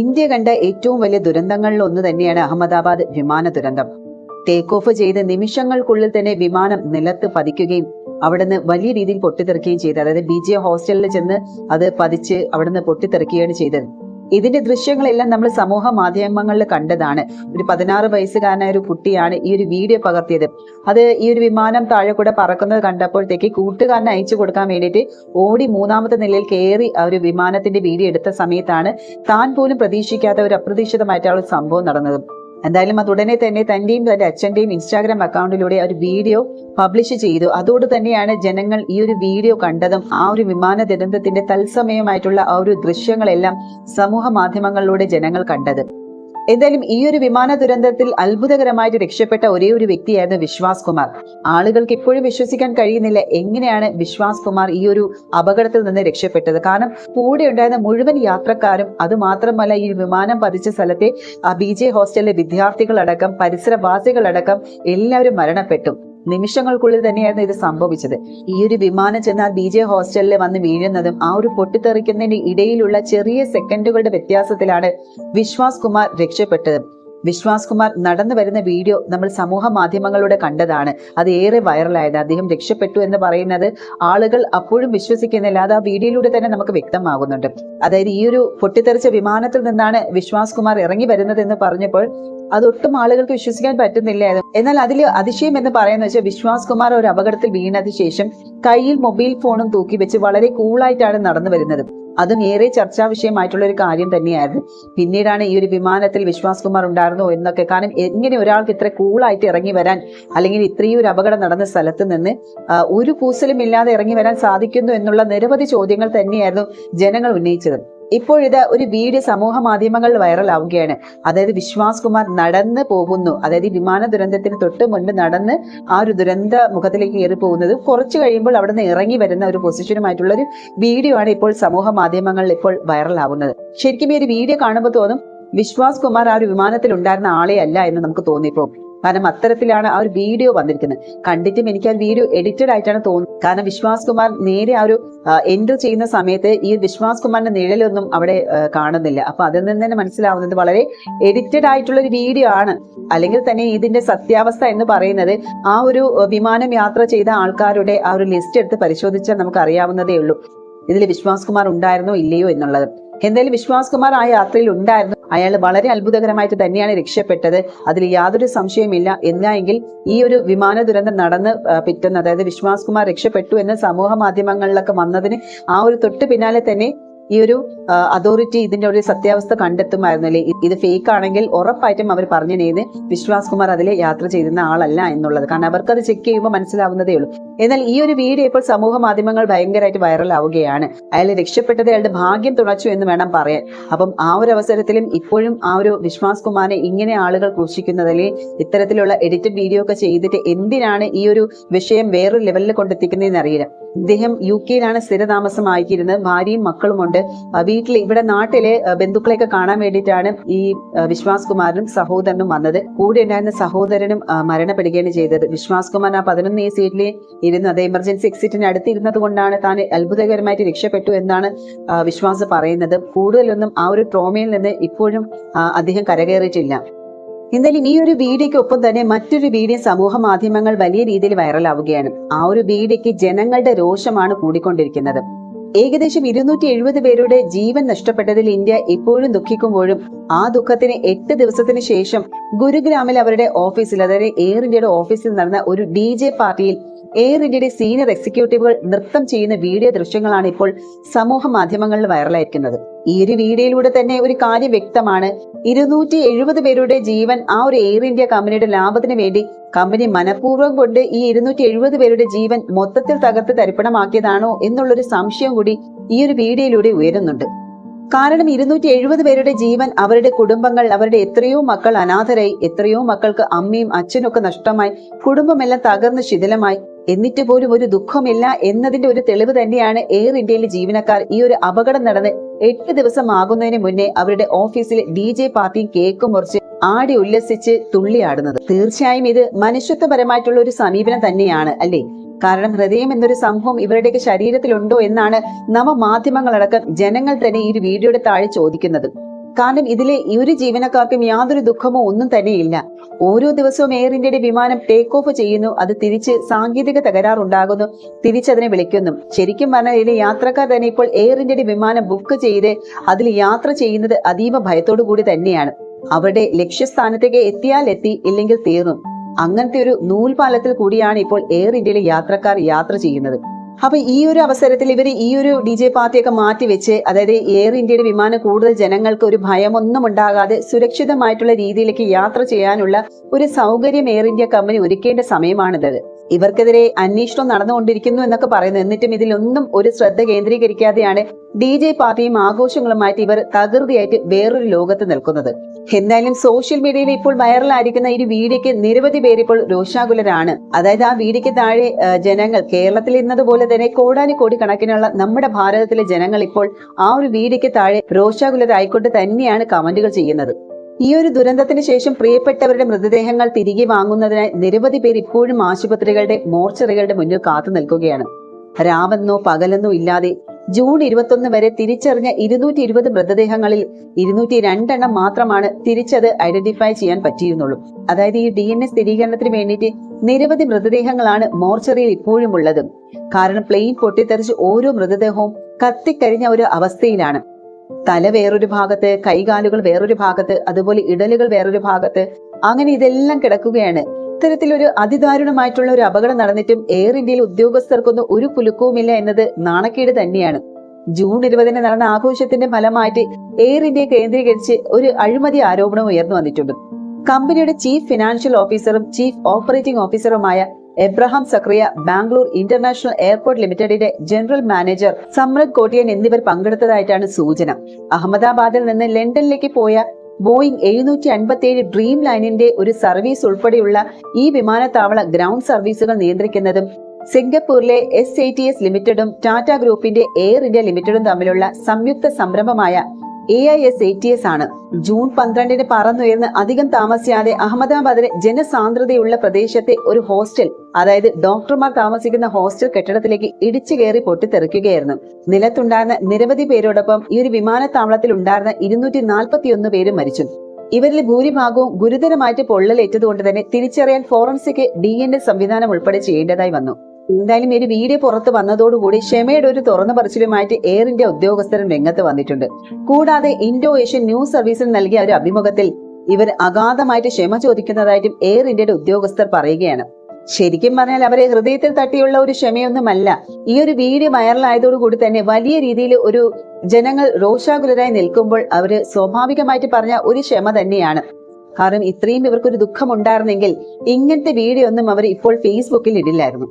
India കണ്ട ഏറ്റവും വലിയ ദുരന്തങ്ങളിൽ ഒന്ന് തന്നെയാണ് അഹമ്മദാബാദ് വിമാന ദുരന്തം. ടേക്ക് ഓഫ് ചെയ്ത് നിമിഷങ്ങൾക്കുള്ളിൽ തന്നെ വിമാനം നിലത്ത് പതിക്കുകയും അവിടുന്ന് വലിയ രീതിയിൽ പൊട്ടിത്തെറിക്കുകയും ചെയ്തു അതായത് ബി ജെ ഹോസ്റ്റലിൽ ചെന്ന് അത് പതിച്ച് അവിടുന്ന് പൊട്ടിത്തെറിക്കുകയാണ് ചെയ്തത്. ഇതിന്റെ ദൃശ്യങ്ങളെല്ലാം നമ്മൾ സമൂഹ മാധ്യമങ്ങളിൽ കണ്ടതാണ്. ഒരു പതിനാറ് വയസ്സുകാരനായ ഒരു കുട്ടിയാണ് ഈ ഒരു വീഡിയോ പകർത്തിയത്. അത് ഈ ഒരു വിമാനം താഴെ കൂടെ പറക്കുന്നത് കണ്ടപ്പോഴത്തേക്ക് കൂട്ടുകാരനെ അയച്ചു കൊടുക്കാൻ വേണ്ടിയിട്ട് ഓടി മൂന്നാമത്തെ നിലയിൽ കയറി ആ ഒരു വിമാനത്തിന്റെ വീഡിയോ എടുത്ത സമയത്താണ് താൻ പോലും പ്രതീക്ഷിക്കാത്ത ഒരു അപ്രതീക്ഷിതമായിട്ടുള്ള സംഭവം നടന്നത്. എന്തായാലും അത് ഉടനെ തന്നെ തന്റെയും തന്റെ അച്ഛന്റെയും ഇൻസ്റ്റാഗ്രാം അക്കൗണ്ടിലൂടെ ഒരു വീഡിയോ പബ്ലിഷ് ചെയ്തു. അതോട് തന്നെയാണ് ജനങ്ങൾ ഈ ഒരു വീഡിയോ കണ്ടതും ആ ഒരു വിമാന ദുരന്തത്തിന്റെ തത്സമയമായിട്ടുള്ള ആ ഒരു ദൃശ്യങ്ങളെല്ലാം സമൂഹ മാധ്യമങ്ങളിലൂടെ ജനങ്ങൾ കണ്ടത്. എന്തായാലും ഈ ഒരു വിമാന ദുരന്തത്തിൽ അത്ഭുതകരമായിട്ട് രക്ഷപ്പെട്ട ഒരേ ഒരു വ്യക്തിയായിരുന്നു വിശ്വാസ് കുമാർ. ആളുകൾക്ക് ഇപ്പോഴും വിശ്വസിക്കാൻ കഴിയുന്നില്ല എങ്ങനെയാണ് വിശ്വാസ് കുമാർ ഈ ഒരു അപകടത്തിൽ നിന്ന് രക്ഷപ്പെട്ടത്. കാരണം കൂടെ ഉണ്ടായിരുന്ന മുഴുവൻ യാത്രക്കാരും അതുമാത്രമല്ല ഈ വിമാനം പതിച്ച സ്ഥലത്തെ ബി ജെ ഹോസ്റ്റലിലെ വിദ്യാർത്ഥികളടക്കം പരിസരവാസികളടക്കം എല്ലാവരും മരണപ്പെട്ടു. നിമിഷങ്ങൾക്കുള്ളിൽ തന്നെയായിരുന്നു ഇത് സംഭവിച്ചത്. ഈ ഒരു വിമാനം ചെന്നാൽ ബി ജെ ഹോസ്റ്റലിൽ വന്ന് വീഴുന്നതും ആ ഒരു പൊട്ടിത്തെറിക്കുന്നതിന് ഇടയിലുള്ള ചെറിയ സെക്കൻഡുകളുടെ വ്യത്യാസത്തിലാണ് വിശ്വാസ് കുമാർ രക്ഷപ്പെട്ടത്. വിശ്വാസ് കുമാർ നടന്നു വരുന്ന വീഡിയോ നമ്മൾ സമൂഹ മാധ്യമങ്ങളിലൂടെ കണ്ടതാണ്. അത് ഏറെ വൈറലായത്. അദ്ദേഹം രക്ഷപ്പെട്ടു എന്ന് പറയുന്നത് ആളുകൾ അപ്പോഴും വിശ്വസിക്കുന്നില്ല. അത് ആ വീഡിയോയിലൂടെ തന്നെ നമുക്ക് വ്യക്തമാകുന്നുണ്ട്. അതായത് ഈ ഒരു പൊട്ടിത്തെറിച്ച വിമാനത്തിൽ നിന്നാണ് വിശ്വാസ് കുമാർ ഇറങ്ങി വരുന്നത് എന്ന് പറഞ്ഞപ്പോൾ അതൊട്ടും ആളുകൾക്ക് വിശ്വസിക്കാൻ പറ്റുന്നില്ലായിരുന്നു എന്നാൽ അതിൽ അതിശയം എന്ന് പറയുന്നത് വെച്ചാൽ വിശ്വാസ് കുമാർ ഒരു അപകടത്തിൽ വീണതിന് ശേഷം കയ്യിൽ മൊബൈൽ ഫോണും തൂക്കി വെച്ച് വളരെ കൂളായിട്ടാണ് നടന്നു വരുന്നത്. അതും ഏറെ ചർച്ചാ വിഷയമായിട്ടുള്ള ഒരു കാര്യം തന്നെയായിരുന്നു. പിന്നീടാണ് ഈ ഒരു വിമാനത്തിൽ വിശ്വാസ് കുമാർ ഉണ്ടായിരുന്നു എന്നൊക്കെ. കാരണം എങ്ങനെ ഒരാൾക്ക് ഇത്ര കൂളായിട്ട് ഇറങ്ങി വരാൻ അല്ലെങ്കിൽ ഇത്രയും ഒരു അപകടം നടന്ന സ്ഥലത്ത് നിന്ന് ഒരു കൂസലും ഇല്ലാതെ ഇറങ്ങി വരാൻ സാധിക്കുന്നു എന്നുള്ള നിരവധി ചോദ്യങ്ങൾ തന്നെയായിരുന്നു ജനങ്ങൾ ഉന്നയിച്ചത്. ഇപ്പോഴിത് ഒരു വീഡിയോ സമൂഹ മാധ്യമങ്ങളിൽ വൈറലാവുകയാണ്. അതായത് വിശ്വാസ് കുമാർ നടന്ന് പോകുന്നു. അതായത് വിമാന ദുരന്തത്തിന് തൊട്ട് മുൻപ് നടന്ന് ആ ഒരു ദുരന്ത മുഖത്തിലേക്ക് കയറി പോകുന്നത് കുറച്ച് കഴിയുമ്പോൾ അവിടെ നിന്ന് ഇറങ്ങി വരുന്ന ഒരു പൊസിഷനുമായിട്ടുള്ള ഒരു വീഡിയോ ആണ് ഇപ്പോൾ സമൂഹ മാധ്യമങ്ങളിൽ ഇപ്പോൾ വൈറലാവുന്നത്. ശരിക്കും ഈ ഒരു വീഡിയോ കാണുമ്പോൾ തോന്നും വിശ്വാസ് കുമാർ ആ ഒരു വിമാനത്തിൽ ഉണ്ടായിരുന്ന ആളെ അല്ല എന്ന് നമുക്ക് തോന്നിപ്പോ കാരണം അത്തരത്തിലാണ് ആ ഒരു വീഡിയോ വന്നിരിക്കുന്നത്. കണ്ടിട്ടും എനിക്ക് ആ വീഡിയോ എഡിറ്റഡ് ആയിട്ടാണ് തോന്നുന്നത്. കാരണം വിശ്വാസ് കുമാർ നേരെ ആ ഒരു എന്റർ ചെയ്യുന്ന സമയത്ത് ഈ വിശ്വാസ് കുമാറിന്റെ നിഴലൊന്നും അവിടെ കാണുന്നില്ല. അപ്പൊ അതിൽ നിന്ന് തന്നെ മനസ്സിലാവുന്നത് വളരെ എഡിറ്റഡ് ആയിട്ടുള്ള ഒരു വീഡിയോ ആണ്. അല്ലെങ്കിൽ തന്നെ ഇതിന്റെ സത്യാവസ്ഥ എന്ന് പറയുന്നത് ആ ഒരു വിമാനം യാത്ര ചെയ്ത ആൾക്കാരുടെ ആ ഒരു ലിസ്റ്റ് എടുത്ത് പരിശോധിച്ചാൽ നമുക്ക് അറിയാവുന്നതേ ഉള്ളൂ. ഇതിൽ വിശ്വാസ് കുമാർ ഉണ്ടായിരുന്നോ ഇല്ലയോ എന്നുള്ളത്. എന്തായാലും വിശ്വാസ് കുമാർ ആ യാത്രയിൽ ഉണ്ടായിരുന്നു. അയാൾ വളരെ അത്ഭുതകരമായിട്ട് തന്നെയാണ് രക്ഷപ്പെട്ടത്. അതിൽ യാതൊരു സംശയമില്ല എന്നായെങ്കിൽ ഈ ഒരു വിമാന ദുരന്തം നടന്ന് പിറ്റുന്ന അതായത് വിശ്വാസ് കുമാർ രക്ഷപ്പെട്ടു എന്ന് സമൂഹ മാധ്യമങ്ങളിലൊക്കെ വന്നതിന് ആ ഒരു തൊട്ട് പിന്നാലെ തന്നെ ഈ ഒരു അതോറിറ്റി ഇതിന്റെ ഒരു സത്യാവസ്ഥ കണ്ടെത്തുമായിരുന്നു അല്ലെ ഇത് ഫേക്ക് ആണെങ്കിൽ ഉറപ്പായിട്ടും അവർ പറഞ്ഞു നേന്ന് വിശ്വാസ് കുമാർ അതിൽ യാത്ര ചെയ്തിരുന്ന ആളല്ല എന്നുള്ളത്. കാരണം അവർക്ക് അത് ചെക്ക് ചെയ്യുമ്പോൾ മനസ്സിലാവുന്നതേ ഉള്ളൂ. എന്നാൽ ഈ ഒരു വീഡിയോ ഇപ്പോൾ സമൂഹ മാധ്യമങ്ങൾ ഭയങ്കരമായിട്ട് വൈറലാവുകയാണ്. അയാൾ രക്ഷപ്പെട്ടത് അയാളുടെ ഭാഗ്യം തുണച്ചു എന്ന് വേണം പറയാൻ. അപ്പം ആ ഒരു അവസരത്തിലും ഇപ്പോഴും ആ ഒരു വിശ്വാസ് കുമാറിനെ ഇങ്ങനെ ആളുകൾ ക്രൂശിക്കുന്നതിൽ ഇത്തരത്തിലുള്ള എഡിറ്റഡ് വീഡിയോ ഒക്കെ ചെയ്തിട്ട് എന്തിനാണ് ഈ ഒരു വിഷയം വേറൊരു ലെവലിൽ കൊണ്ടെത്തിക്കുന്നതെന്ന് അറിയില്ല. ഇദ്ദേഹം യു കെയിലാണ് സ്ഥിരതാമസമാക്കിയിരുന്നത് ഭാര്യയും മക്കളുമുണ്ട്. വീട്ടിൽ ഇവിടെ നാട്ടിലെ ബന്ധുക്കളെയൊക്കെ കാണാൻ വേണ്ടിയിട്ടാണ് ഈ വിശ്വാസ് കുമാരനും സഹോദരനും വന്നത്. കൂടെ ഉണ്ടായിരുന്ന സഹോദരനും മരണപ്പെടുകയാണ് ചെയ്തത്. വിശ്വാസ് കുമാർ ആ പതിനൊന്ന് ഈ സീറ്റിൽ ഇരുന്ന് അത് എമർജൻസി എക്സിറ്റിന് അടുത്തിരുന്നത് കൊണ്ടാണ് താൻ അത്ഭുതകരമായിട്ട് രക്ഷപ്പെട്ടു എന്നാണ് വിശ്വാസ് പറയുന്നത്. കൂടുതലൊന്നും ആ ഒരു ട്രോമയിൽ നിന്ന് ഇപ്പോഴും അദ്ദേഹം കരകയറിയിട്ടില്ല. എന്തായാലും ഈ ഒരു വീഡിയോയ്ക്ക് ഒപ്പം തന്നെ മറ്റൊരു വീഡിയോ സമൂഹ മാധ്യമങ്ങൾ വലിയ രീതിയിൽ വൈറലാവുകയാണ്. ആ ഒരു വീഡിയോയ്ക്ക് ജനങ്ങളുടെ രോഷമാണ് കൂടിക്കൊണ്ടിരിക്കുന്നത്. ഏകദേശം ഇരുന്നൂറ്റി എഴുപത് പേരുടെ ജീവൻ നഷ്ടപ്പെട്ടതിൽ ഇന്ത്യ ഇപ്പോഴും ദുഃഖിക്കുമ്പോഴും ആ ദുഃഖത്തിന് എട്ട് ദിവസത്തിന് ശേഷം ഗുരുഗ്രാമിൽ അവരുടെ ഓഫീസിൽ അതായത് എയർ ഇന്ത്യയുടെ ഓഫീസിൽ നടന്ന ഒരു ഡി പാർട്ടിയിൽ എയർ ഇന്ത്യയുടെ സീനിയർ എക്സിക്യൂട്ടീവുകൾ നൃത്തം ചെയ്യുന്ന വീഡിയോ ദൃശ്യങ്ങളാണ് ഇപ്പോൾ സമൂഹ മാധ്യമങ്ങളിൽ വൈറലായിരിക്കുന്നത്. ഈ ഒരു വീഡിയോയിലൂടെ തന്നെ ഒരു കാര്യം വ്യക്തമാണ്. ഇരുന്നൂറ്റി എഴുപത് പേരുടെ ജീവൻ ആ ഒരു എയർ ഇന്ത്യ കമ്പനിയുടെ ലാഭത്തിന് വേണ്ടി കമ്പനി മനഃപൂർവം കൊണ്ട് ഈ ഇരുന്നൂറ്റി എഴുപത് പേരുടെ ജീവൻ മൊത്തത്തിൽ തകർത്ത് തരിപ്പണമാക്കിയതാണോ എന്നുള്ളൊരു സംശയം കൂടി ഈ ഒരു വീഡിയോയിലൂടെ ഉയരുന്നുണ്ട്. കാരണം ഇരുന്നൂറ്റി എഴുപത് പേരുടെ ജീവൻ അവരുടെ കുടുംബങ്ങൾ അവരുടെ എത്രയോ മക്കൾ അനാഥരായി എത്രയോ മക്കൾക്ക് അമ്മയും അച്ഛനും ഒക്കെ നഷ്ടമായി കുടുംബമെല്ലാം തകർന്ന് ശിഥിലമായി. എന്നിട്ട് പോലും ഒരു ദുഃഖമില്ല എന്നതിന്റെ ഒരു തെളിവ് തന്നെയാണ് എയർ ഇന്ത്യയിലെ ജീവനക്കാർ ഈ ഒരു അപകടം നടന്ന് എട്ട് ദിവസം ആകുന്നതിന് മുന്നേ അവരുടെ ഓഫീസിൽ ഡി ജെ പാർട്ടിയും കേക്കും മുറിച്ച് ആടി ഉല്ലസിച്ച് തുള്ളിയാടുന്നത്. തീർച്ചയായും ഇത് മനുഷ്യത്വപരമായിട്ടുള്ള ഒരു സമീപനം തന്നെയാണ് അല്ലേ? കാരണം ഹൃദയം എന്നൊരു സംഭവം ഇവരുടെയൊക്കെ ശരീരത്തിലുണ്ടോ എന്നാണ് നവമാധ്യമങ്ങളടക്കം ജനങ്ങൾ തന്നെ ഈ ഒരു വീഡിയോയുടെ താഴെ ചോദിക്കുന്നത്. കാരണം ഇതിലെ ഒരു ജീവനക്കാർക്കും യാതൊരു ദുഃഖമോ ഒന്നും തന്നെയില്ല ഓരോ ദിവസവും എയർ ഇന്ത്യയുടെ വിമാനം ടേക്ക് ഓഫ് ചെയ്യുന്നു. അത് തിരിച്ച് സാങ്കേതിക തകരാറുണ്ടാകുന്നു. തിരിച്ചതിനെ വിളിക്കുന്നു. ശരിക്കും പറഞ്ഞാൽ ഇതിലെ യാത്രക്കാർ തന്നെ ഇപ്പോൾ എയർ ഇന്ത്യയുടെ വിമാനം ബുക്ക് ചെയ്ത് അതിൽ യാത്ര ചെയ്യുന്നത് അതീവ ഭയത്തോടു കൂടി തന്നെയാണ്. അവരുടെ ലക്ഷ്യസ്ഥാനത്തേക്ക് എത്തിയാൽ എത്തി ഇല്ലെങ്കിൽ തീർന്നു. അങ്ങനത്തെ ഒരു നൂൽപാലത്തിൽ കൂടിയാണ് ഇപ്പോൾ എയർ ഇന്ത്യയിലെ യാത്രക്കാർ യാത്ര ചെയ്യുന്നത്. അപ്പൊ ഈ ഒരു അവസരത്തിൽ ഇവർ ഈ ഒരു ഡി ജെ പാർട്ടിയൊക്കെ മാറ്റി വെച്ച് അതായത് എയർ ഇന്ത്യയുടെ വിമാനം കൂടുതൽ ജനങ്ങൾക്ക് ഒരു ഭയമൊന്നും ഉണ്ടാകാതെ സുരക്ഷിതമായിട്ടുള്ള രീതിയിലേക്ക് യാത്ര ചെയ്യാനുള്ള ഒരു സൗകര്യം എയർ ഇന്ത്യ കമ്പനി ഒരുക്കേണ്ട സമയമാണിത്. ഇവർക്കെതിരെ അന്വേഷണം നടന്നുകൊണ്ടിരിക്കുന്നു എന്നൊക്കെ പറയുന്നു. എന്നിട്ടും ഇതിലൊന്നും ഒരു ശ്രദ്ധ കേന്ദ്രീകരിക്കാതെയാണ് ഡി ജെ പാർട്ടിയും ആഘോഷങ്ങളുമായിട്ട് ഇവർ തകൃതിയായിട്ട് വേറൊരു ലോകത്ത് നിൽക്കുന്നത്. എന്തായാലും സോഷ്യൽ മീഡിയയിൽ ഇപ്പോൾ വൈറലായിരിക്കുന്ന ഈ വീഡിയോയ്ക്ക് നിരവധി പേര് ഇപ്പോൾ രോഷാകുലരാണ്. അതായത് ആ വീഡിയോക്ക് താഴെ ജനങ്ങൾ കേരളത്തിൽ ഇന്നതുപോലെ തന്നെ കോടാനി കോടി കണക്കിനുള്ള നമ്മുടെ ഭാരതത്തിലെ ജനങ്ങൾ ഇപ്പോൾ ആ ഒരു വീഡിയോക്ക് താഴെ രോഷാകുലരായിക്കൊണ്ട് തന്നെയാണ് കമന്റുകൾ ചെയ്യുന്നത്. ഈ ഒരു ദുരന്തത്തിന് ശേഷം പ്രിയപ്പെട്ടവരുടെ മൃതദേഹങ്ങൾ തിരികെ വാങ്ങുന്നതിനായി നിരവധി പേർ ഇപ്പോഴും ആശുപത്രികളുടെ മോർച്ചറികളുടെ മുന്നിൽ കാത്തു നിൽക്കുകയാണ്. രാവെന്നോ പകലെന്നോ ഇല്ലാതെ ജൂൺ ഇരുപത്തൊന്ന് വരെ തിരിച്ചറിഞ്ഞ ഇരുന്നൂറ്റി ഇരുപത് മൃതദേഹങ്ങളിൽ ഇരുന്നൂറ്റി രണ്ടെണ്ണം മാത്രമാണ് തിരിച്ചത് ഐഡന്റിഫൈ ചെയ്യാൻ പറ്റിയിരുന്നുള്ളൂ. അതായത് ഈ ഡി എൻ എ സ്ഥിരീകരണത്തിന് വേണ്ടിയിട്ട് നിരവധി മൃതദേഹങ്ങളാണ് മോർച്ചറിയിൽ ഇപ്പോഴും ഉള്ളത് കാരണം പ്ലെയിൻ പൊട്ടിത്തെറിച്ച് ഓരോ മൃതദേഹവും കത്തിക്കരിഞ്ഞ ഒരു അവസ്ഥയിലാണ്. തല വേറൊരു ഭാഗത്ത് കൈകാലുകൾ വേറൊരു ഭാഗത്ത് അതുപോലെ ഇടലുകൾ വേറൊരു ഭാഗത്ത് അങ്ങനെ ഇതെല്ലാം കിടക്കുകയാണ്. ഇത്തരത്തിലൊരു അതിദാരുണമായിട്ടുള്ള ഒരു അപകടം നടന്നിട്ടും എയർ ഇന്ത്യയിൽ ഉദ്യോഗസ്ഥർക്കൊന്നും ഒരു കുലുക്കവുമില്ല എന്നത് നാണക്കേട് തന്നെയാണ്. ജൂൺ ഇരുപതിന് നടന്ന ആഘോഷത്തിന്റെ ഫലമായിട്ട് എയർ ഇന്ത്യയെ കേന്ദ്രീകരിച്ച് ഒരു അഴിമതി ആരോപണം ഉയർന്നു വന്നിട്ടുണ്ട്. കമ്പനിയുടെ ചീഫ് ഫിനാൻഷ്യൽ ഓഫീസറും chief operating ഓഫീസറുമായ Abraham Zachariah Bangalore international airport ലിമിറ്റഡിന്റെ ജനറൽ മാനേജർ സമ്രത് കോട്ടിയൻ എന്നിവർ പങ്കെടുത്തതായിട്ടാണ് സൂചന. അഹമ്മദാബാദിൽ നിന്ന് ലണ്ടനിലേക്ക് പോയ ബോയിങ് എഴുന്നൂറ്റി അൻപത്തി ഏഴ് ഡ്രീം ലൈനിന്റെ ഒരു സർവീസ് ഉൾപ്പെടെയുള്ള ഈ വിമാനത്താവള ഗ്രൗണ്ട് സർവീസുകൾ നിയന്ത്രിക്കുന്നതും സിംഗപ്പൂരിലെ എസ് ഐ ടി എസ് ലിമിറ്റഡും ടാറ്റ ഗ്രൂപ്പിന്റെ എയർ ഇന്ത്യ ലിമിറ്റഡും തമ്മിലുള്ള സംയുക്ത സംരംഭമായ A I S A T S ആണ്. ജൂൺ പന്ത്രണ്ടിന് പറന്നുയർന്ന് അധികം താമസിയാതെ അഹമ്മദാബാദിലെ ജനസാന്ദ്രതയുള്ള പ്രദേശത്തെ ഒരു ഹോസ്റ്റൽ അതായത് ഡോക്ടർമാർ താമസിക്കുന്ന ഹോസ്റ്റൽ കെട്ടിടത്തിലേക്ക് ഇടിച്ചു കയറി പൊട്ടിത്തെറിക്കുകയായിരുന്നു. നിലത്തുണ്ടായിരുന്ന നിരവധി പേരോടൊപ്പം ഈ ഒരു വിമാനത്താവളത്തിൽ ഉണ്ടായിരുന്ന ഇരുന്നൂറ്റി നാൽപ്പത്തിയൊന്ന് പേരും മരിച്ചു. ഇവരിൽ ഭൂരിഭാഗവും ഗുരുതരമായിട്ട് പൊള്ളലേറ്റതുകൊണ്ട് തന്നെ തിരിച്ചറിയാൻ ഫോറൻസിക് ഡി എൻ എ സംവിധാനം ഉൾപ്പെടെ ചെയ്യേണ്ടതായി വന്നു. എന്തായാലും ഒരു വീഡിയോ പുറത്ത് വന്നതോടുകൂടി ക്ഷമയുടെ ഒരു തുറന്നു പറച്ചിലുമായിട്ട് എയർ ഇന്ത്യ ഉദ്യോഗസ്ഥരും രംഗത്ത് വന്നിട്ടുണ്ട്. കൂടാതെ ഇൻഡോ ഏഷ്യൻ ന്യൂസ് സർവീസിൽ നൽകിയ ഒരു അഭിമുഖത്തിൽ ഇവർ അഗാധമായിട്ട് ക്ഷമ ചോദിക്കുന്നതായിട്ടും എയർ ഇന്ത്യയുടെ ഉദ്യോഗസ്ഥർ പറയുകയാണ്. ശരിക്കും പറഞ്ഞാൽ അവരെ ഹൃദയത്തിൽ തട്ടിയുള്ള ഒരു ക്ഷമയൊന്നുമല്ല. ഈ ഒരു വീഡിയോ വൈറലായതോടുകൂടി തന്നെ വലിയ രീതിയിൽ ഒരു ജനങ്ങൾ രോഷാകുലരായി നിൽക്കുമ്പോൾ അവർ സ്വാഭാവികമായിട്ട് പറഞ്ഞ ഒരു ക്ഷമ തന്നെയാണ്. കാരണം ഇത്രയും ഇവർക്കൊരു ദുഃഖമുണ്ടായിരുന്നെങ്കിൽ ഇങ്ങനത്തെ വീഡിയോ ഒന്നും അവർ ഇപ്പോൾ ഫേസ്ബുക്കിൽ ഇടില്ലായിരുന്നു.